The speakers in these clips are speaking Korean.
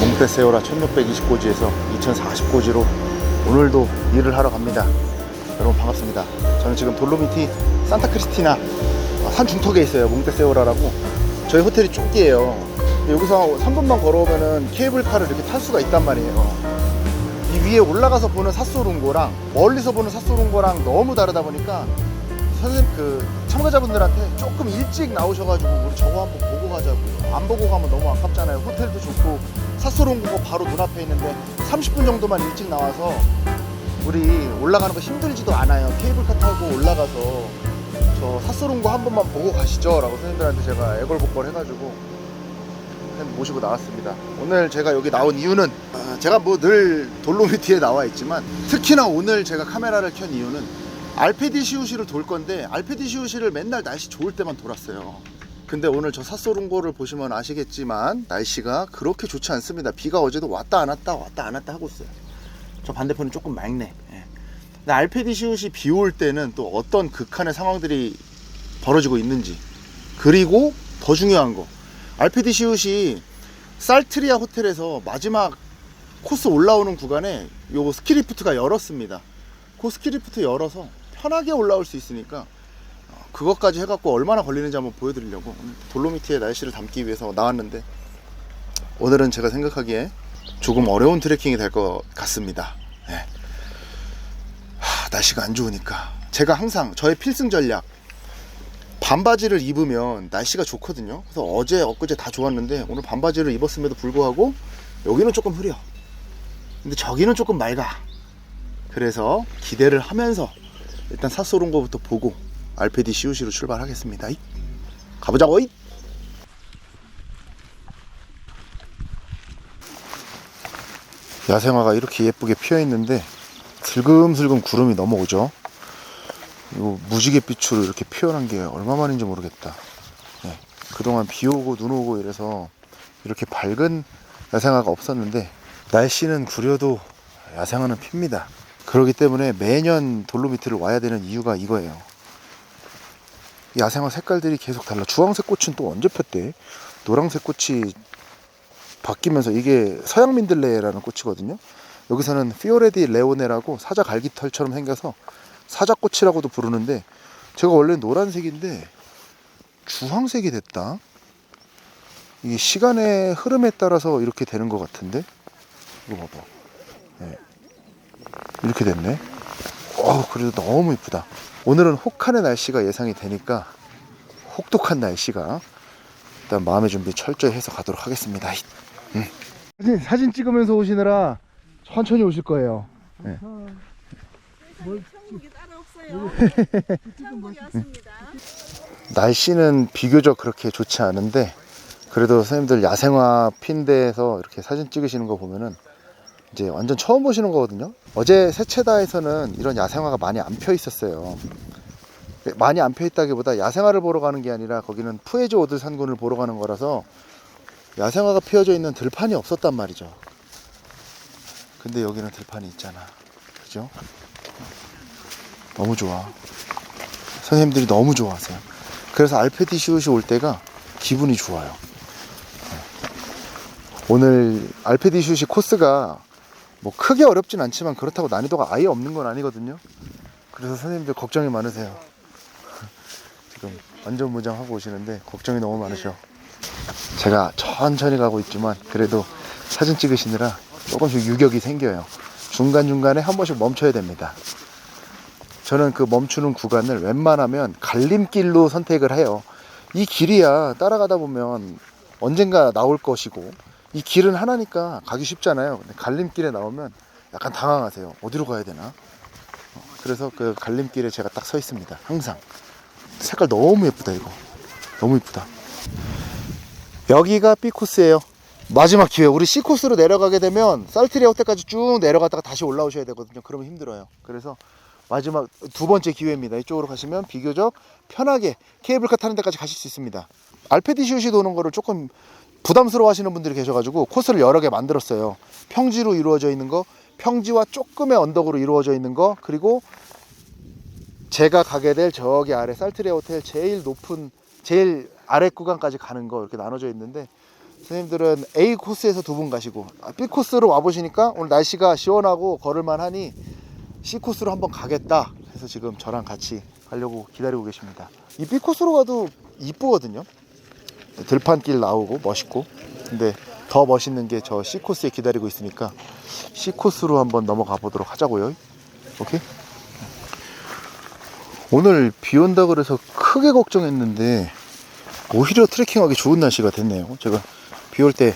몽테세오라 1620고지에서 2040고지로 오늘도 일을 하러 갑니다. 여러분 반갑습니다. 저는 지금 돌로미티 산타크리스티나 어, 산 중턱에 있어요. 몽테세오라라고. 저희 호텔이 쫓기예요. 근데 여기서 3분만 걸어오면은 케이블카를 이렇게 탈 수가 있단 말이에요. 이 위에 올라가서 보는 삿소룬고랑 멀리서 보는 삿소룬고랑 너무 다르다 보니까 선생님 그 참가자분들한테 조금 일찍 나오셔가지고 우리 저거 한번 보고 가자고. 안 보고 가면 너무 아깝잖아요. 호텔도 좋고 삿소룬고가 바로 눈앞에 있는데 30분 정도만 일찍 나와서 우리 올라가는 거 힘들지도 않아요. 케이블카 타고 올라가서 저 삿소룬고 한 번만 보고 가시죠. 라고 선생님들한테 제가 애걸복걸 해가지고 모시고 나왔습니다. 오늘 제가 여기 나온 이유는 아, 제가 뭐 늘 돌로미티에 나와 있지만 특히나 오늘 제가 카메라를 켠 이유는 알페디 시우시를 돌 건데 알페디 시우시를 맨날 날씨 좋을 때만 돌았어요. 근데 오늘 저 삿소룬고를 보시면 아시겠지만 날씨가 그렇게 좋지 않습니다. 비가 어제도 왔다 안 왔다 왔다 안 왔다 하고 있어요. 저 반대편은 조금 맑네. 예. 근데 알페디 시우시 비 올 때는 또 어떤 극한의 상황들이 벌어지고 있는지 그리고 더 중요한 거 알페디 시우시 살트리아 호텔에서 마지막 코스 올라오는 구간에 요 스키리프트가 열었습니다. 그 스키리프트 열어서 편하게 올라올 수 있으니까 어, 그것까지 해갖고 얼마나 걸리는지 한번 보여드리려고 돌로미티의 날씨를 담기 위해서 나왔는데 오늘은 제가 생각하기에 조금 어려운 트레킹이 될 것 같습니다. 예. 하, 날씨가 안 좋으니까 제가 항상 저의 필승 전략 반바지를 입으면 날씨가 좋거든요. 그래서 어제 엊그제 다 좋았는데 오늘 반바지를 입었음에도 불구하고 여기는 조금 흐려. 근데 저기는 조금 맑아. 그래서 기대를 하면서 일단 삿소룬거부터 보고 알페디 시우시로 출발하겠습니다. 이. 가보자고. 이. 야생화가 이렇게 예쁘게 피어 있는데 슬금슬금 구름이 넘어오죠. 이거 무지개 빛으로 이렇게 피어난 게 얼마만인지 모르겠다. 네, 그동안 비 오고 눈 오고 이래서 이렇게 밝은 야생화가 없었는데 날씨는 구려도 야생화는 핍니다. 그렇기 때문에 매년 돌로미티를 와야 되는 이유가 이거예요. 야생화 색깔들이 계속 달라. 주황색 꽃은 또 언제 폈대? 노란색 꽃이 바뀌면서 이게 서양 민들레라는 꽃이거든요. 여기서는 피오레디 레오네라고 사자 갈기털처럼 생겨서 사자꽃이라고도 부르는데 제가 원래 노란색인데 주황색이 됐다. 이게 시간의 흐름에 따라서 이렇게 되는 것 같은데 이거 봐봐. 네. 이렇게 됐네. 어, 그래도 너무 이쁘다. 오늘은 혹한의 날씨가 예상이 되니까 혹독한 날씨가 일단 마음의 준비 철저히 해서 가도록 하겠습니다. 음. 사진, 사진 찍으면서 오시느라 천천히 오실 거예요. 네. 천국이 따로 없어요. 천국이 왔습니다. 날씨는 비교적 그렇게 좋지 않은데 그래도 선생님들 야생화 핀 데에서 이렇게 사진 찍으시는 거 보면은 이제 완전 처음 보시는 거거든요. 어제 세체다에서는 이런 야생화가 많이 안 펴 있었어요. 많이 안 펴 있다기보다 야생화를 보러 가는 게 아니라 거기는 푸에즈 오드 산군을 보러 가는 거라서 야생화가 피어져 있는 들판이 없었단 말이죠. 근데 여기는 들판이 있잖아. 그죠? 너무 좋아. 선생님들이 너무 좋아하세요. 그래서 알페디 시옷이 올 때가 기분이 좋아요. 네. 오늘 알페디 슛이 코스가 뭐 크게 어렵진 않지만 그렇다고 난이도가 아예 없는 건 아니거든요. 그래서 선생님들 걱정이 많으세요. 지금 완전 무장하고 오시는데 걱정이 너무 많으셔. 제가 천천히 가고 있지만 그래도 사진 찍으시느라 조금씩 유격이 생겨요. 중간중간에 한 번씩 멈춰야 됩니다. 저는 그 멈추는 구간을 웬만하면 갈림길로 선택을 해요. 이 길이야 따라가다 보면 언젠가 나올 것이고 이 길은 하나니까 가기 쉽잖아요. 근데 갈림길에 나오면 약간 당황하세요. 어디로 가야 되나? 어, 그래서 그 갈림길에 제가 딱 서 있습니다. 항상. 색깔 너무 예쁘다 이거. 너무 예쁘다. 여기가 B 코스예요. 마지막 기회. 우리 C 코스로 내려가게 되면 살트리아 호텔까지 쭉 내려갔다가 다시 올라오셔야 되거든요. 그러면 힘들어요. 그래서 마지막 두 번째 기회입니다. 이쪽으로 가시면 비교적 편하게 케이블카 타는 데까지 가실 수 있습니다. 알페디시옷이 도는 거를 조금 부담스러워 하시는 분들이 계셔가지고 코스를 여러 개 만들었어요. 평지로 이루어져 있는 거, 평지와 조금의 언덕으로 이루어져 있는 거, 그리고 제가 가게 될 저기 아래 살트리아 호텔 제일 높은, 제일 아래 구간까지 가는 거 이렇게 나눠져 있는데 선생님들은 A 코스에서 두 분 가시고 아, B 코스로 와 보시니까 오늘 날씨가 시원하고 걸을만 하니 C 코스로 한번 가겠다 해서 지금 저랑 같이 가려고 기다리고 계십니다. 이 B 코스로 가도 이쁘거든요. 들판길 나오고 멋있고 근데 더 멋있는 게 저 C 코스에 기다리고 있으니까 C 코스로 한번 넘어가 보도록 하자고요. 오케이? 오늘 비 온다 그래서 크게 걱정했는데 오히려 트레킹하기 좋은 날씨가 됐네요. 제가 비 올 때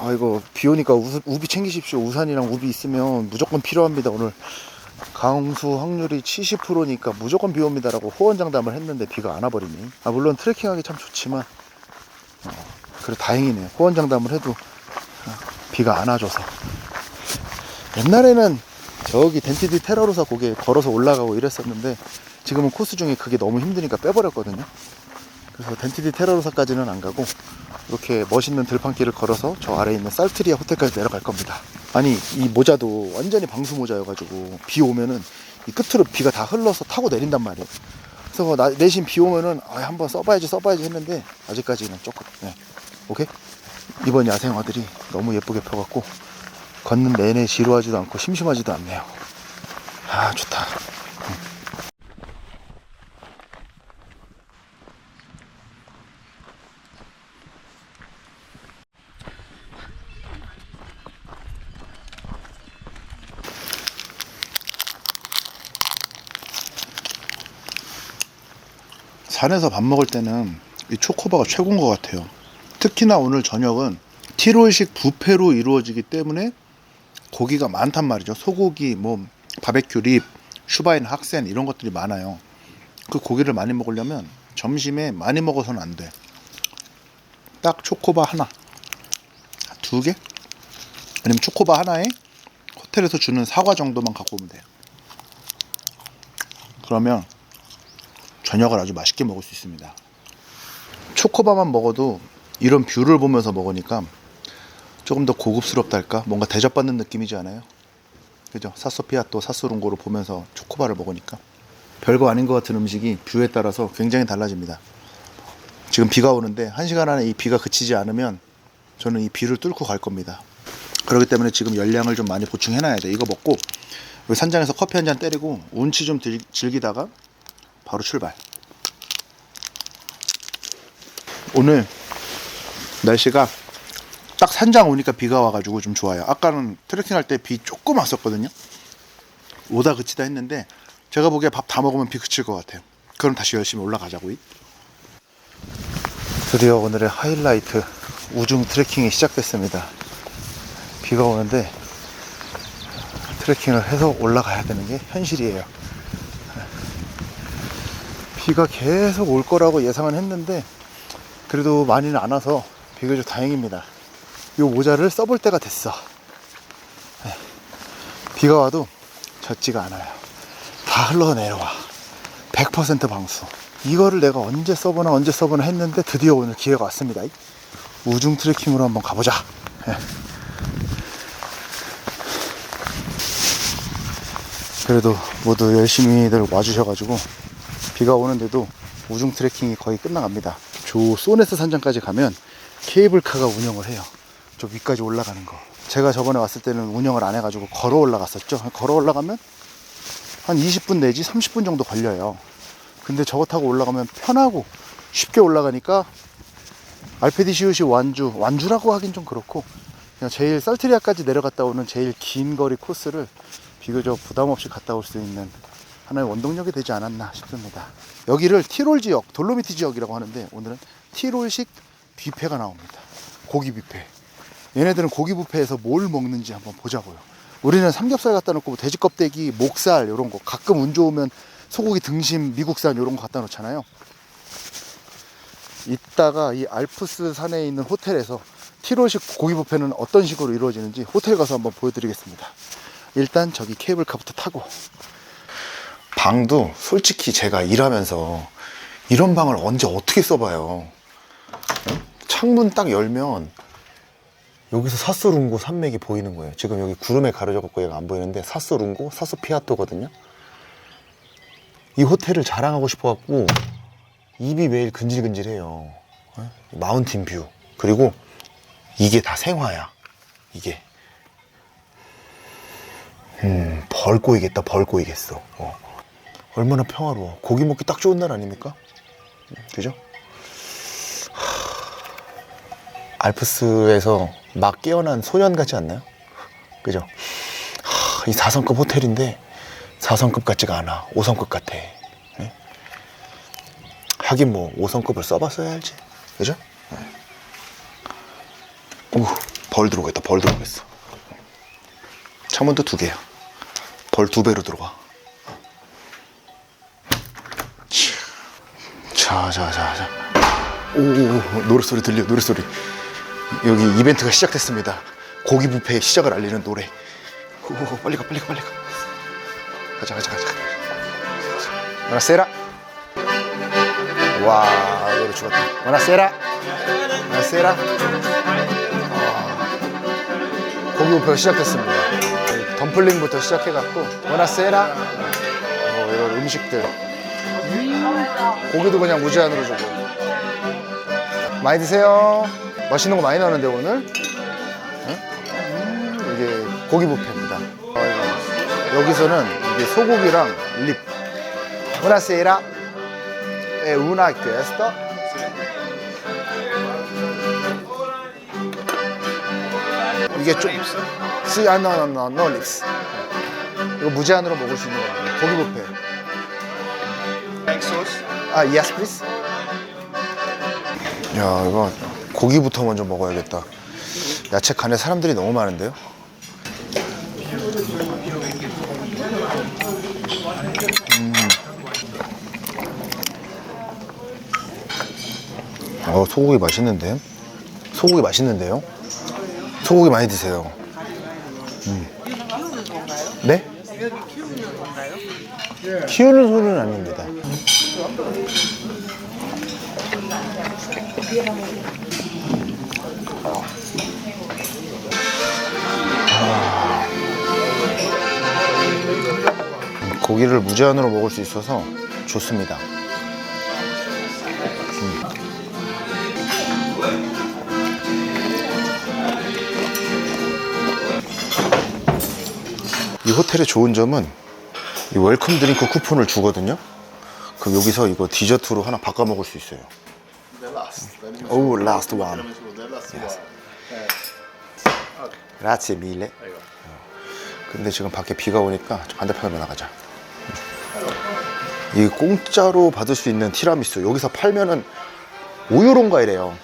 아 이거 비 오니까 우, 우비 챙기십시오. 우산이랑 우비 있으면 무조건 필요합니다. 오늘 강수 확률이 70%니까 무조건 비 옵니다라고 호언장담을 했는데 비가 안 와버리니. 아 물론 트레킹하기 참 좋지만 어, 그래 다행이네요. 호언장담을 해도 어, 비가 안 와줘서. 옛날에는 저기 덴티드 테러로사 고개 걸어서 올라가고 이랬었는데 지금은 코스 중에 그게 너무 힘드니까 빼버렸거든요. 그래서 덴티드 테러로사까지는 안 가고 이렇게 멋있는 들판길을 걸어서 저 아래에 있는 살트리아 호텔까지 내려갈 겁니다. 아니 이 모자도 완전히 방수 모자여가지고 비 오면은 이 끝으로 비가 다 흘러서 타고 내린단 말이에요. 그래서 나, 내신 비 오면은 아, 한번 써봐야지 써봐야지 했는데 아직까지는 조금 네. 오케이 이번 야생화들이 너무 예쁘게 펴갖고 걷는 내내 지루하지도 않고 심심하지도 않네요. 아 좋다. 산에서 밥 먹을 때는 이 초코바가 최고인 것 같아요. 특히나 오늘 저녁은 티롤식 뷔페로 이루어지기 때문에 고기가 많단 말이죠. 소고기, 뭐 바베큐 립, 슈바인 학센 이런 것들이 많아요. 그 고기를 많이 먹으려면 점심에 많이 먹어서는 안 돼. 딱 초코바 하나, 두 개, 아니면 초코바 하나에 호텔에서 주는 사과 정도만 갖고 오면 돼요. 그러면 저녁을 아주 맛있게 먹을 수 있습니다. 초코바만 먹어도 이런 뷰를 보면서 먹으니까 조금 더 고급스럽달까? 뭔가 대접받는 느낌이지 않아요? 그죠? 사소피아 또 사소룬고를 보면서 초코바를 먹으니까 별거 아닌 것 같은 음식이 뷰에 따라서 굉장히 달라집니다. 지금 비가 오는데 한 시간 안에 이 비가 그치지 않으면 저는 이 비를 뚫고 갈 겁니다. 그렇기 때문에 지금 열량을 좀 많이 보충해놔야 돼. 이거 먹고 산장에서 커피 한 잔 때리고 운치 좀 들- 즐기다가 바로 출발. 오늘 날씨가 딱 산장 오니까 비가 와가지고 좀 좋아요. 아까는 트레킹 할 때 비 조금 왔었거든요. 오다 그치다 했는데 제가 보기에 밥 다 먹으면 비 그칠 것 같아요. 그럼 다시 열심히 올라가자고요. 드디어 오늘의 하이라이트 우중 트레킹이 시작됐습니다. 비가 오는데 트레킹을 해서 올라가야 되는 게 현실이에요. 비가 계속 올 거라고 예상은 했는데 그래도 많이는 안 와서 비교적 다행입니다. 이 모자를 써볼 때가 됐어. 네. 비가 와도 젖지가 않아요. 다 흘러내려와. 100% 방수. 이거를 내가 언제 써보나 언제 써보나 했는데 드디어 오늘 기회가 왔습니다. 우중 트레킹으로 한번 가보자. 네. 그래도 모두 열심히들 와주셔가지고 비가 오는데도 우중 트레킹이 거의 끝나갑니다. 저 소네스 산장까지 가면 케이블카가 운영을 해요. 저 위까지 올라가는 거. 제가 저번에 왔을 때는 운영을 안 해가지고 걸어 올라갔었죠. 걸어 올라가면 한 20분 내지 30분 정도 걸려요. 근데 저거 타고 올라가면 편하고 쉽게 올라가니까 알페디시우시 완주, 완주라고 하긴 좀 그렇고 그냥 제일 살트리아까지 내려갔다 오는 제일 긴 거리 코스를 비교적 부담 없이 갔다 올 수 있는 하나의 원동력이 되지 않았나 싶습니다. 여기를 티롤 지역, 돌로미티 지역이라고 하는데 오늘은 티롤식 뷔페가 나옵니다. 고기 뷔페. 얘네들은 고기 뷔페에서 뭘 먹는지 한번 보자고요. 우리는 삼겹살 갖다 놓고 뭐 돼지 껍데기, 목살 이런 거 가끔 운 좋으면 소고기 등심, 미국산 이런 거 갖다 놓잖아요. 이따가 이 알프스 산에 있는 호텔에서 티롤식 고기 뷔페는 어떤 식으로 이루어지는지 호텔 가서 한번 보여드리겠습니다. 일단 저기 케이블카부터 타고 방도 솔직히 제가 일하면서 이런 방을 언제 어떻게 써봐요. 창문 딱 열면 여기서 사소룬고 산맥이 보이는 거예요. 지금 여기 구름에 가려져갖고 얘가 안 보이는데 사소룬고, 사소피아토거든요. 이 호텔을 자랑하고 싶어갖고 입이 매일 근질근질해요. 어? 마운틴 뷰. 그리고 이게 다 생화야. 이게. 음, 벌 꼬이겠다, 벌 꼬이겠어. 어. 얼마나 평화로워. 고기 먹기 딱 좋은 날 아닙니까? 음, 그죠? 하, 알프스에서 막 깨어난 소년 같지 않나요? 그죠? 하, 이 4성급 호텔인데 4성급 같지가 않아. 5성급 같아. 예? 하긴 뭐 5성급을 써봤어야 알지. 그죠? 네. 오, 벌 들어오겠다. 벌 들어오겠어. 창문도 두 개야. 벌 두 배로 들어와. 자, 자, 자, 자. 오, 오, 오, 노래 소리 들려, 노래 소리. 여기 이벤트가 시작됐습니다. 고기 뷔페의 시작을 알리는 노래. 오, 오, 빨리 가, 빨리 가, 빨리 가. 가자, 가자, 가자. 부나세라. 와, 노래 죽었다. 부나세라. 부나세라. 고기 뷔페가 시작됐습니다. 네, 덤플링부터 시작해갖고 부나세라. 뭐 이런 음식들. 고기도 그냥 무제한으로 주고. 많이 드세요. 맛있는 거 많이 나오는데 오늘. 네? 음, 이게 고기 뷔페입니다. 여기서는 이게 소고기랑 립. Buonasera. E una questo. 이게 좀 no lips. 이거 무제한으로 먹을 수 있는 거예요. 고기 뷔페. 아, yes, please. 야, 이거 고기부터 먼저 먹어야겠다. 야채 칸에 사람들이 너무 많은데요? 음. 어, 소고기 맛있는데? 소고기 맛있는데요? 소고기 많이 드세요. 음. 네? 키우는 소는 아닙니다. 고기를 무제한으로 먹을 수 있어서 좋습니다. 음. 이 호텔의 좋은 점은 이 웰컴 드링크 쿠폰을 주거든요. 그럼 여기서 이거 디저트로 하나 바꿔 먹을 수 있어요. 오, last one. 라치 밀레. 근데 지금 밖에 비가 오니까 저 반대편으로 나가자. 이 공짜로 받을 수 있는 티라미수 여기서 팔면은 5유로인가 이래요.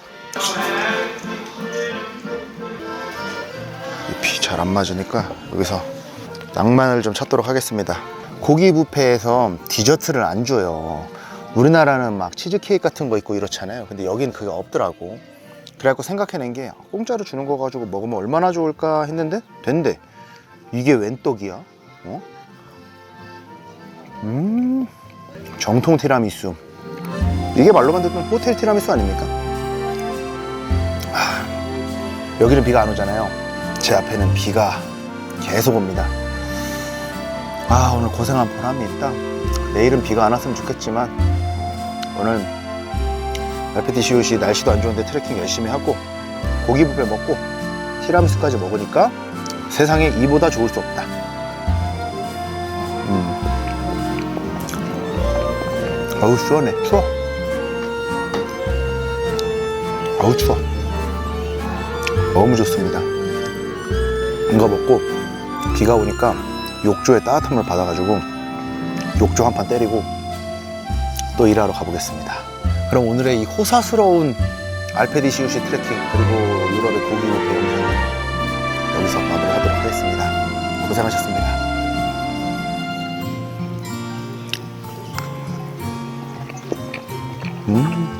비 잘 안 맞으니까 여기서 낭만을 좀 찾도록 하겠습니다. 고기 뷔페에서 디저트를 안 줘요. 우리나라는 막 치즈케이크 같은 거 있고 이렇잖아요. 근데 여긴 그게 없더라고. 그래갖고 생각해낸 게 공짜로 주는 거 가지고 먹으면 얼마나 좋을까 했는데 된대. 이게 웬 떡이야? 어? 음, 정통 티라미수. 이게 말로 만들면 호텔 티라미수 아닙니까? 하, 여기는 비가 안 오잖아요. 제 앞에는 비가 계속 옵니다. 아, 오늘 고생한 보람이 있다. 내일은 비가 안 왔으면 좋겠지만, 오늘 알페티시옷이 날씨도 안 좋은데 트레킹 열심히 하고, 고기 뷔페 먹고, 티라미수까지 먹으니까 세상에 이보다 좋을 수 없다. 음. 아우 시원해 추워 아우 추워 너무 좋습니다 이거 먹고 비가 오니까 욕조에 따뜻한 물 받아가지고 욕조 한 판 때리고 또 일하러 가보겠습니다. 그럼 오늘의 이 호사스러운 알페디시우시 트레킹 그리고 유럽의 고기 뷔페 영상은 여기서 마무리하도록 하겠습니다. 고생하셨습니다. 음.